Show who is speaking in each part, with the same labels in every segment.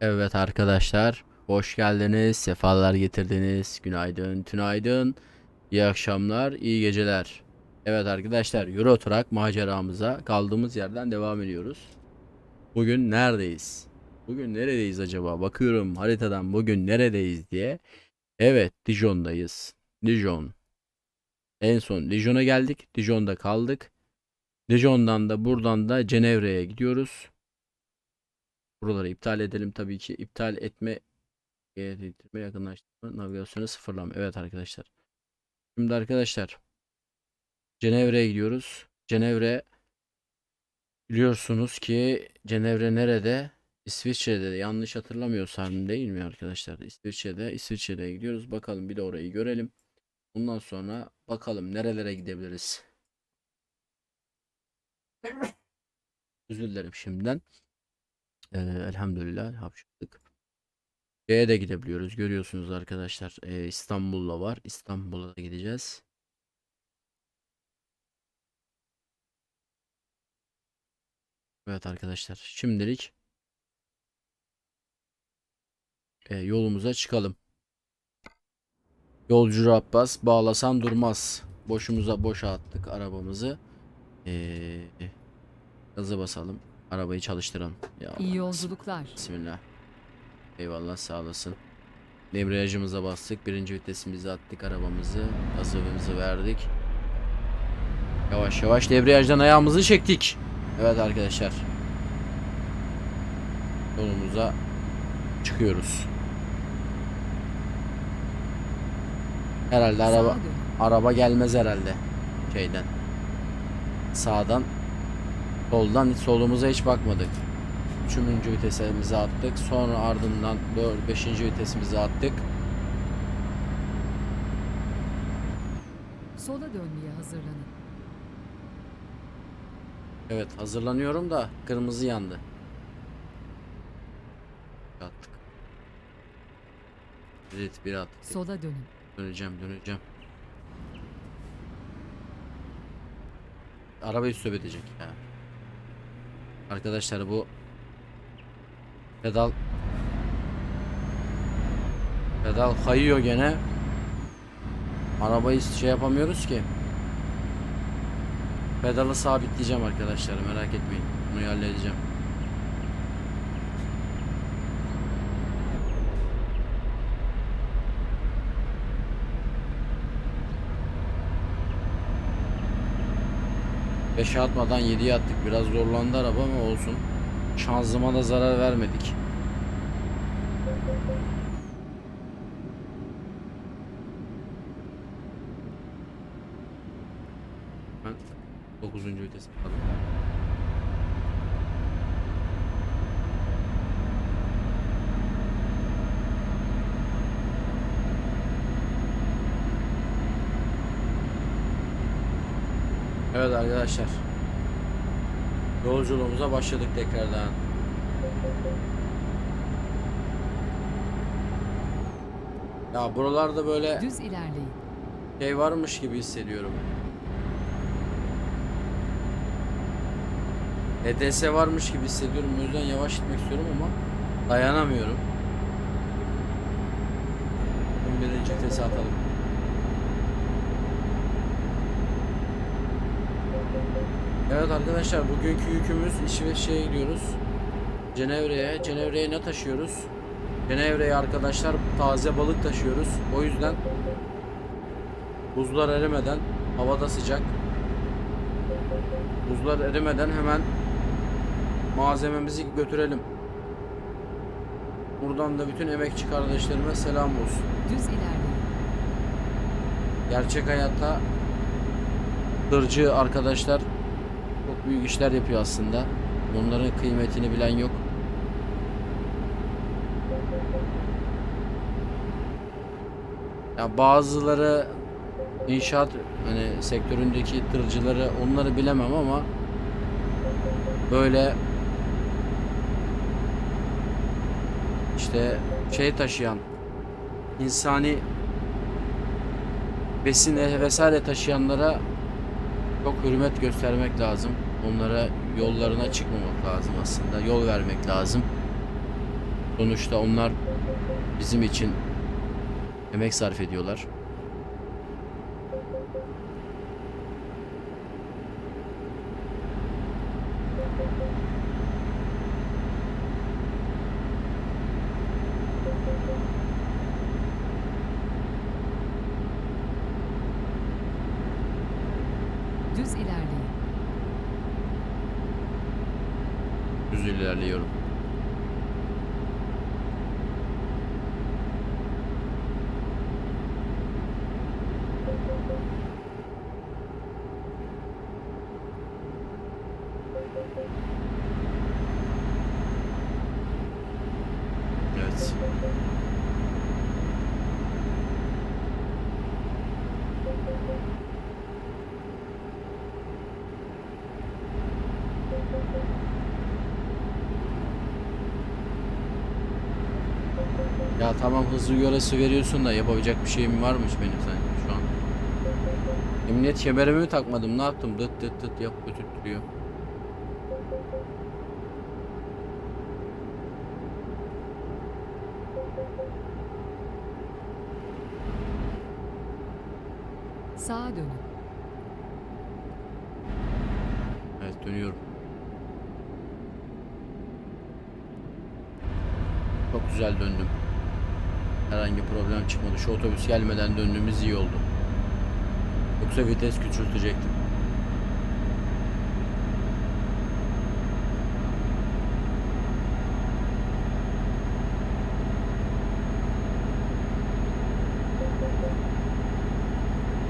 Speaker 1: Evet arkadaşlar, hoş geldiniz, sefalar getirdiniz. Günaydın, tünaydın, iyi akşamlar, iyi geceler. Evet arkadaşlar, Euro maceramıza kaldığımız yerden devam ediyoruz. Bugün neredeyiz? Bugün neredeyiz acaba? Bakıyorum haritadan bugün neredeyiz diye. Evet, Dijon'dayız. Dijon. En son Dijon'a geldik. Dijon'da kaldık. Dijon'dan da buradan da Cenevre'ye gidiyoruz. Buraları iptal edelim tabii ki. İptal etme getirme yakınlaştırma navigasyonu sıfırlama. Evet arkadaşlar. Şimdi arkadaşlar Cenevre'ye gidiyoruz. Cenevre biliyorsunuz ki Cenevre nerede? İsviçre'de de yanlış hatırlamıyorsam değil mi arkadaşlar? İsviçre'de İsviçre'ye gidiyoruz. Bakalım bir de orayı görelim. Bundan sonra bakalım nerelere gidebiliriz. Özür dilerim şimdiden. Ee, elhamdülillah hapşırdık. Şeye de gidebiliyoruz. Görüyorsunuz arkadaşlar. Ee, İstanbul'la var. İstanbul'a da gideceğiz. Evet arkadaşlar. Şimdilik e, yolumuza çıkalım. Yolcu Abbas bağlasan durmaz. Boşumuza boşa attık arabamızı. Ee, gaza basalım. Arabayı çalıştıralım. Ya Allah.
Speaker 2: İyi yolculuklar.
Speaker 1: Bismillah. Eyvallah sağ olasın. Debriyajımıza bastık. Birinci vitesimizi attık arabamızı. Gazımızı verdik. Yavaş yavaş debriyajdan ayağımızı çektik. Evet arkadaşlar. Yolumuza çıkıyoruz. Herhalde araba araba gelmez herhalde şeyden. Sağdan. Soldan hiç solumuza hiç bakmadık. Üçüncü vitesimizi attık. Sonra ardından 4 5. vitesimizi attık.
Speaker 2: Sola dönmeye hazırlanın.
Speaker 1: Evet hazırlanıyorum da kırmızı yandı. Attık. Evet bir attık.
Speaker 2: Sola dönün.
Speaker 1: Döneceğim döneceğim. Arabayı söbedecek ya. Arkadaşlar bu pedal pedal kayıyor gene. Arabayı şey yapamıyoruz ki. Pedalı sabitleyeceğim arkadaşlar merak etmeyin. Bunu halledeceğim. Beşe atmadan 7'ye attık. Biraz zorlandı araba ama olsun. Şanzımana zarar vermedik. Ben 9. vites aldım. Evet arkadaşlar. Yolculuğumuza başladık tekrardan. Ya buralarda böyle
Speaker 2: Düz ilerleyin.
Speaker 1: şey varmış gibi hissediyorum. ETS varmış gibi hissediyorum. O yüzden yavaş gitmek istiyorum ama dayanamıyorum. Birinci vitesi atalım. Evet arkadaşlar bugünkü yükümüz İsveç'e gidiyoruz. Cenevre'ye. Cenevre'ye ne taşıyoruz? Cenevre'ye arkadaşlar taze balık taşıyoruz. O yüzden buzlar erimeden havada sıcak. Buzlar erimeden hemen malzememizi götürelim. Buradan da bütün emekçi kardeşlerime selam olsun.
Speaker 2: Düz ilerleyin.
Speaker 1: Gerçek hayatta tırcı arkadaşlar büyük işler yapıyor aslında. Bunların kıymetini bilen yok. Ya bazıları inşaat hani sektöründeki tırcıları onları bilemem ama böyle işte şey taşıyan insani besin vesaire taşıyanlara çok hürmet göstermek lazım. Onlara yollarına çıkmamak lazım aslında. Yol vermek lazım. Sonuçta onlar bizim için emek sarf ediyorlar.
Speaker 2: Düz ilerleyin.
Speaker 1: Düz ilerliyorum. Evet. Ya tamam hızlı göresi veriyorsun da yapabilecek bir şeyim varmış benim sanki şu an. Emniyet kemerimi mi takmadım ne yaptım dıt dıt dıt yap götürtüyor.
Speaker 2: Sağa dönün.
Speaker 1: Evet dönüyorum. Çok güzel döndüm. Herhangi problem çıkmadı. Şu otobüs gelmeden döndüğümüz iyi oldu. Yoksa vites küçültecektim.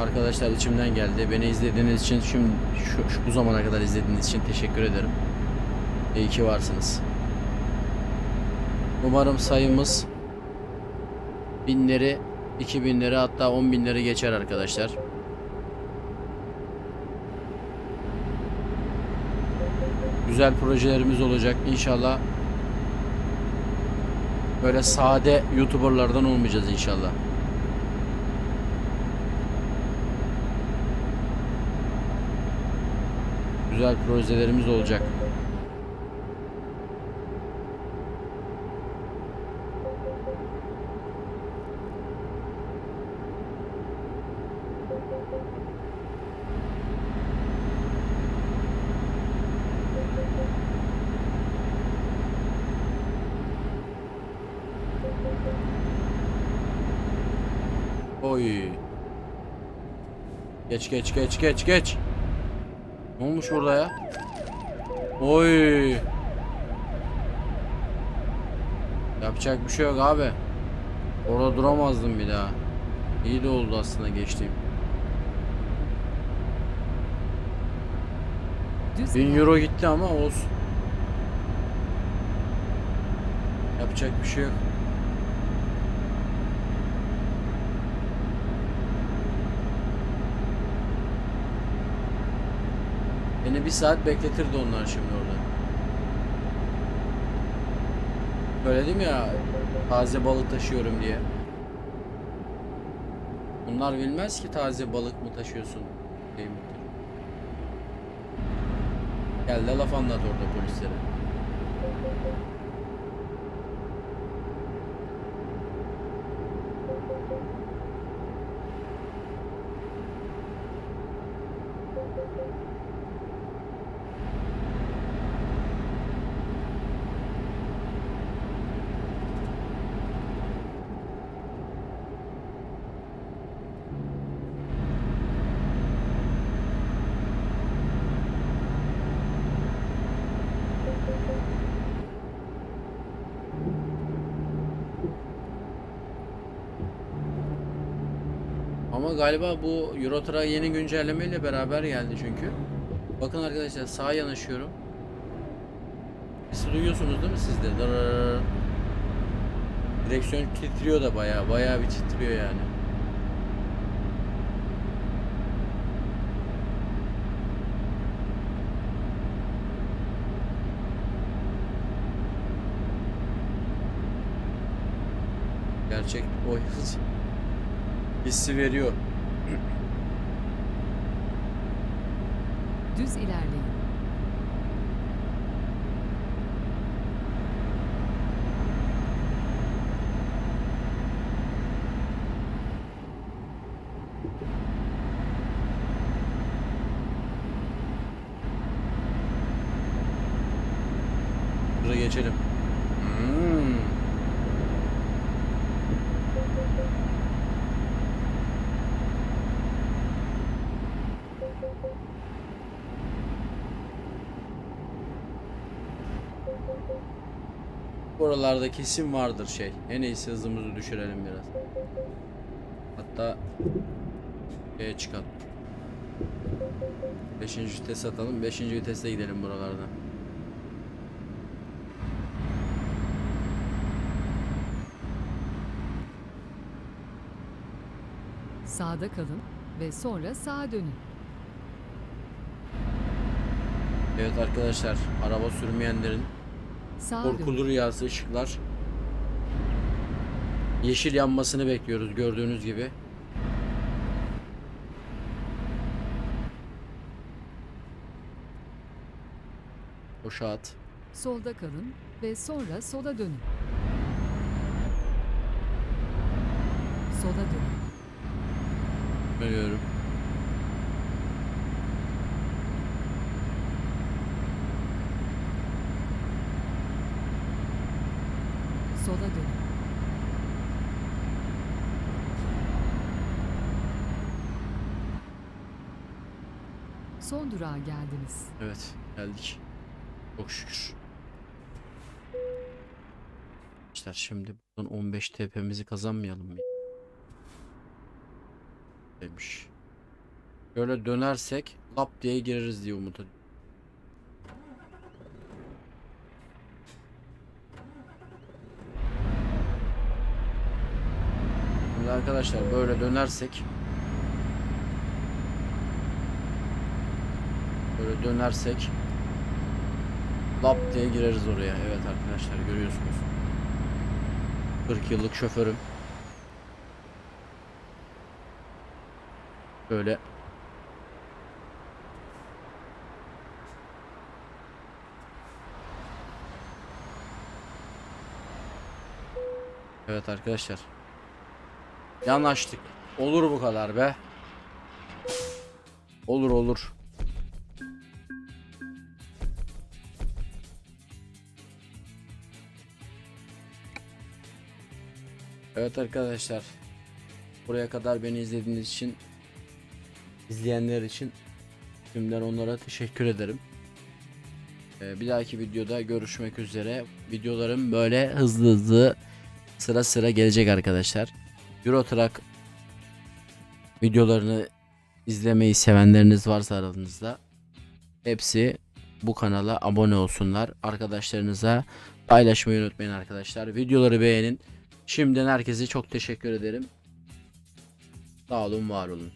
Speaker 1: Arkadaşlar içimden geldi. Beni izlediğiniz için şimdi şu, şu bu zamana kadar izlediğiniz için teşekkür ederim. İyi ki varsınız. Umarım sayımız binleri, 2000'leri hatta 10 binleri geçer arkadaşlar. Güzel projelerimiz olacak inşallah. Böyle sade YouTuber'lardan olmayacağız inşallah. Güzel projelerimiz olacak. Oy. Geç geç geç geç geç. Ne olmuş orada ya? Oy. Yapacak bir şey yok abi. Orada duramazdım bir daha. İyi de oldu aslında geçtiğim.
Speaker 2: Düz
Speaker 1: 1000
Speaker 2: ilerleyin.
Speaker 1: euro gitti ama olsun. Yapacak bir şey yok. Beni bir saat bekletirdi onlar şimdi orada. Söyledim ya taze balık taşıyorum diye. Bunlar bilmez ki taze balık mı taşıyorsun değil midir? Gel de laf anlat orada polislere. Ama galiba bu Euro Truck yeni güncellemeyle beraber geldi çünkü. Bakın arkadaşlar sağa yanaşıyorum. Sesi duyuyorsunuz değil mi siz de? Dırırır. Direksiyon titriyor da bayağı, bayağı bir titriyor yani. Gerçek o hız hissi veriyor.
Speaker 2: Düz ilerleyin.
Speaker 1: geçelim. Buralarda kesin vardır şey. En iyisi hızımızı düşürelim biraz. Hatta şeye çıkalım. 5. vites atalım. 5. viteste gidelim buralarda.
Speaker 2: Sağda kalın ve sonra sağa dönün.
Speaker 1: Evet arkadaşlar, araba sürmeyenlerin
Speaker 2: Sağa
Speaker 1: korkulu rüyası ışıklar. Yeşil yanmasını bekliyoruz gördüğünüz gibi. Boşa at.
Speaker 2: Solda kalın ve sonra sola dönün. Sola dönün.
Speaker 1: Dönüyorum.
Speaker 2: Sola dönün. Son durağa geldiniz.
Speaker 1: Evet, geldik. Çok şükür. Arkadaşlar şimdi buradan 15 TP'mizi kazanmayalım mı? Demiş. Böyle dönersek lap diye gireriz diye umut ediyorum. Arkadaşlar böyle dönersek Böyle dönersek Lap diye gireriz oraya. Evet arkadaşlar görüyorsunuz. 40 yıllık şoförüm. Böyle Evet arkadaşlar. Yanaştık. Olur bu kadar be. Olur olur. Evet arkadaşlar. Buraya kadar beni izlediğiniz için izleyenler için şimdiden onlara teşekkür ederim. Ee, bir dahaki videoda görüşmek üzere. Videolarım böyle hızlı hızlı sıra sıra gelecek arkadaşlar. Euro Truck videolarını izlemeyi sevenleriniz varsa aranızda hepsi bu kanala abone olsunlar. Arkadaşlarınıza paylaşmayı unutmayın arkadaşlar. Videoları beğenin. Şimdiden herkese çok teşekkür ederim. Sağ olun, var olun.